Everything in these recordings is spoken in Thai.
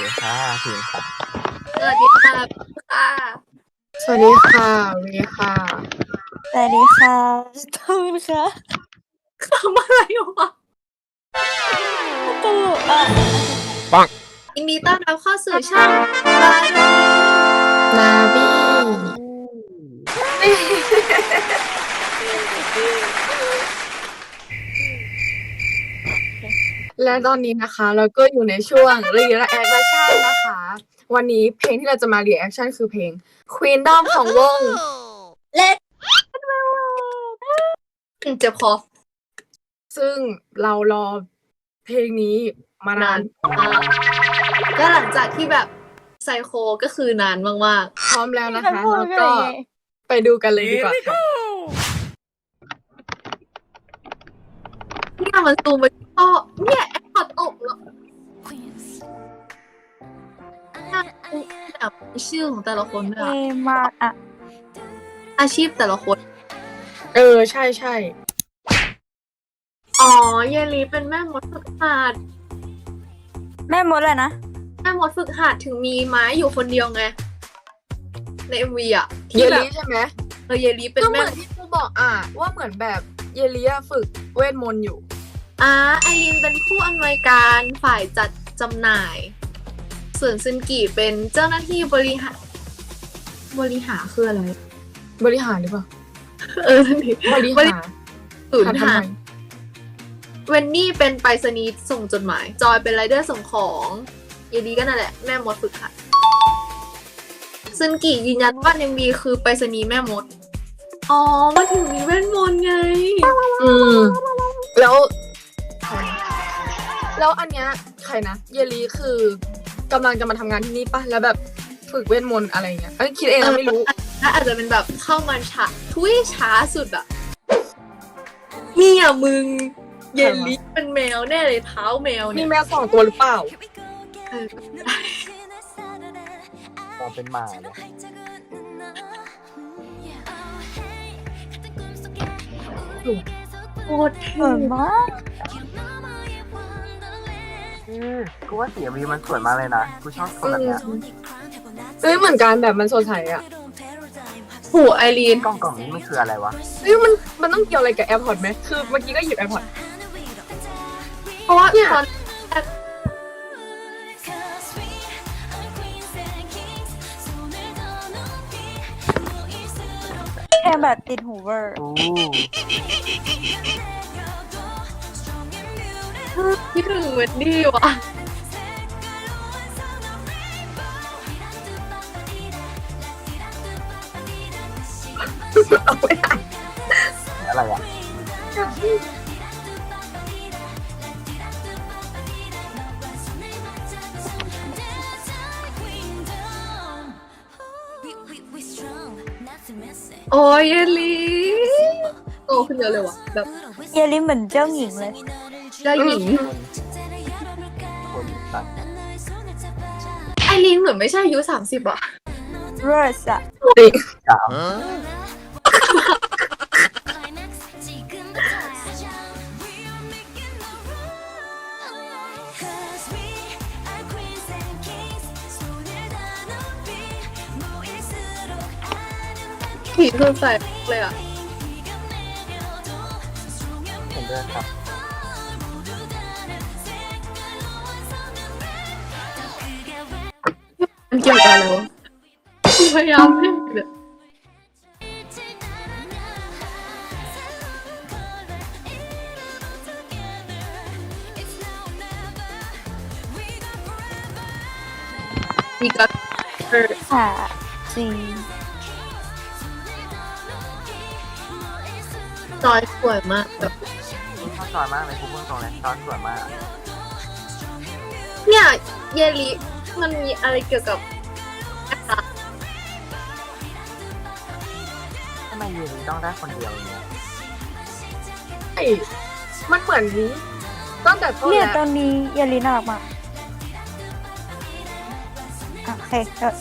ดีค่ะพิมพ์ครับสวัสดีค่ะค่ะสวัสดีค่ะวีค่ะสวัสดีค่ะตูนค่ะทำอะไรวะตลกอะยินดีต้อนรับเข้าสู่ช่องบายนาบี้ และตอนนี้นะคะเราก็อยู่ในช่วง reaction นะคะ วันนี้เพลงที่เราจะมา reaction คือเพลง Queendom ของวงเล็ดเจ็บคอซึ่งเรารอเพลงนี้มานานมากก็หลังจากที่แบบไซโคก็คือนานมากพร้อมแล้วนะคะพูดแล้วไม่ก็ได้ไงไปดูกันเลยดีกว่าค่ะๆเนี่ยมันซูมไป ที่พ่อเนี่ยแอปพอตกแล้วแบบชื่อของแต่ละคนด้วเท่ยอะมากอะ อาชีพแต่ละคน เออ ใช่ใช่อ๋อเยลีเป็นแม่มดฝึกหัด แม่มดเลยนะ แม่มดฝึกหัดถึงมีไม้อยู่คนเดียวไง ในเอ็มวีอะเยที่แบลีบใช่ไหมเออเยลีเป็นก็เหแม่มือนที่ครูบอกอะว่าเหมือนแบบเยลีอะฝึกเวทมนต์อยู่ อ่าไอรีนเป็นผู้อำนวยการฝ่ายจัดจำหน่าย ส่วนซึนกิเป็นเจ้าหน้าที่บริหารบริหารคืออะไร บริหารหรือเปล่า เออบริบริหารศูนย์ทำไมหารเวนนี่เป็นไปรษณีย์ส่งจดหมาย จอยเป็นไรเดอร์ส่งของเยลีก็นั่นแหละ แม่มดฝึกหัดซึนกิยืนยันว่าเอ็มวีคือไปรษณีย์แม่มด อ๋อมาถึงมีเวทมนต์ไง อืม แล้วใคร แล้วอันเนี้ยใครนะ เยลีคือกำลังจะมาทำงานที่นี่ปะแล้วแบบฝึกเวทมนต์อะไรเงี้ยอันนี้คิดเองนะไม่รู้ ถ้าอาจจะเป็นแบบเข้ามาช้าทุยช้าสุดอะเนี่ยมึง เยลลี่เป็นแมวแน่เลยเท้าแมวมีเนี่ยแมวสองตัวหรือเปล่า เออตอนเป็นหมาเนี่ยโคตรสเท่วยมากอือ กูว่าสีวีมันสวยมากเลยนะกูชอบคนแบบเนี้ยเอ้ยเหมือนกันแบบมันสดใสอะโหไอรีนกล่องกล่องนี้มันคืออะไรวะเอ้ยมันมันต้องเกี่ยวอะไรกับแอร์พอร์ตไหมคือเมื่อกี้ก็หยิบแอร์พอร์ตเพราะว่าเนี่ยตอนแค่แบบติดหูเวอร์อู้ คิดถึงเวนดี้ว่ะเอาไม่ได้อะไรอะโอ้ยเยลลี่โตขึ้นเยอะเลยว่ะแบบ เยลิเหมือนเจ้าหญิงเลย เจ้าหญิง คนตัดไอรีนเหมือนไม่ใช่อายุสามสิบอะเวอร์สอะสามผีคือใส่เลยอะเห็นด้วยครับ มันเกี่ยวกับอะไรวะพยายามให้แบบมีกัสเออค่ะจริงจอยสวยมากแบบกูชอบจอยมากเลยกูพูดตรงเลยจอยสวยมาก เนี่ย เยลิ มันมีอะไรเกี่ยวกับทำไมยีนต้องได้คนเดียวเนี่ยใช่มันเหมือนตั้งแต่ต้นเนี่ยแล้วตอนนี้เยลิน่ารักมากอะโอเคเออ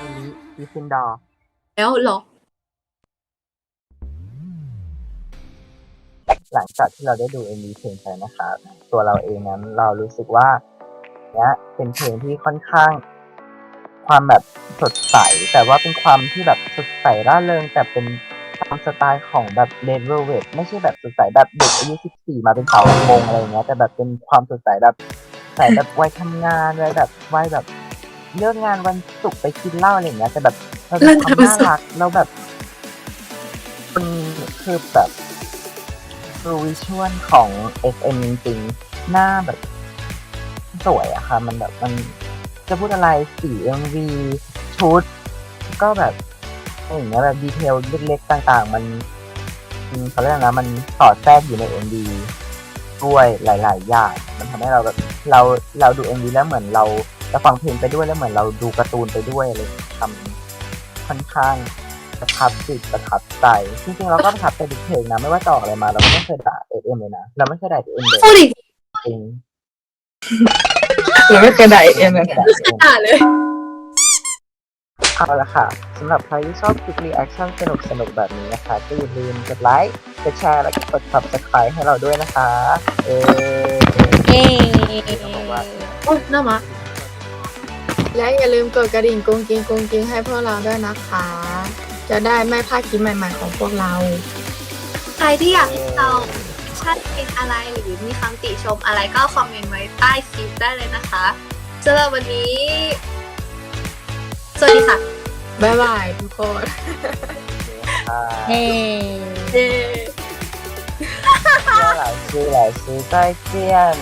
ยีนยีซินดอร์แล้วเหรอ หลังจากที่เราได้ดู MV เพลงไปนะคะตัวเราเองนั้นเรารู้สึกว่าเนี้ยเป็นเพลงที่ค่อนข้าง ความแบบสดใส แต่ว่าเป็นความที่แบบสดใสร่าเริง แต่เป็นตามสไตล์ของแบบ Red Velvet ไม่ใช่แบบสดใสแบบเด็กอายุ14 มาเป็นสาววงอะไรอย่างเงี้ยแต่แบบเป็นความสดใสแบบใสแบบวัยทำงานวัยแบบวัยแบบเลิกงานวันศุกร์ไปกินเหล้าอะไรอย่างเงี้ยแต่แบบเราเป็นความน่ารักเราแบบมันคือแบบ ดูวิชวลของ SM จริงๆ หน้าแบบ สวยอะค่ะ มันแบบมันจะพูดอะไรสีเอ็มวีชุด ก็แบบอย่างเงี้ยแบบดีเทลเล็กๆต่างๆ มันเขาเรียกนะมันสอดแทรกอยู่ในเอ็มวีด้วยหลายๆอย่างมันทำให้เราแบบเราเราดูเอ็มวีแล้วเหมือนเราเราฟังเพลงไปด้วยแล้วเหมือนเราดูการ์ตูนไปด้วยอะไรอย่างเงี้ยทำค่อนข้าง ประทับจิตประทับใจจริงๆเราก็ประทับใจทุกเพลงนะไม่ว่าจะออกอะไรมา เราก็ไม่เคยด่าเอ็มเลยนะเราไม่เคยด่าเอ็มเลยพูดอีกจริงหรือไม่เคยได้เอ็มเลยไม่เคยด่าอ่า AM เลยเอาละค่ะสำหรับใครที่ชอบคลิปรีแอคชั่นสนุกสนุกๆแบบนี้นะคะก็อย่าลืมกดไลค์กดแชร์และก็กด subscribe ให้เราด้วยนะคะ เออเย้ต้องบอกว่าโอ้ยหน้ามาและอย่าลืมกดกระดิ่งกุ้งกิ้งกุ้งกิ้งให้พวกเราด้วยนะคะ จะได้ไม่พลาดคลิปใหม่ๆของพวกเรา ใครที่อยากให้เราชัดเป็นอะไรหรือมีคำติชมอะไรก็คอมเมนต์ไว้ใต้คลิปได้เลยนะคะสำหรับวันนี้ สวัสดีค่ะ บ๊ายบายทุกคนค่ะเย้เย้เชื่อหลายชื่อหลายชื่อใต้เจียน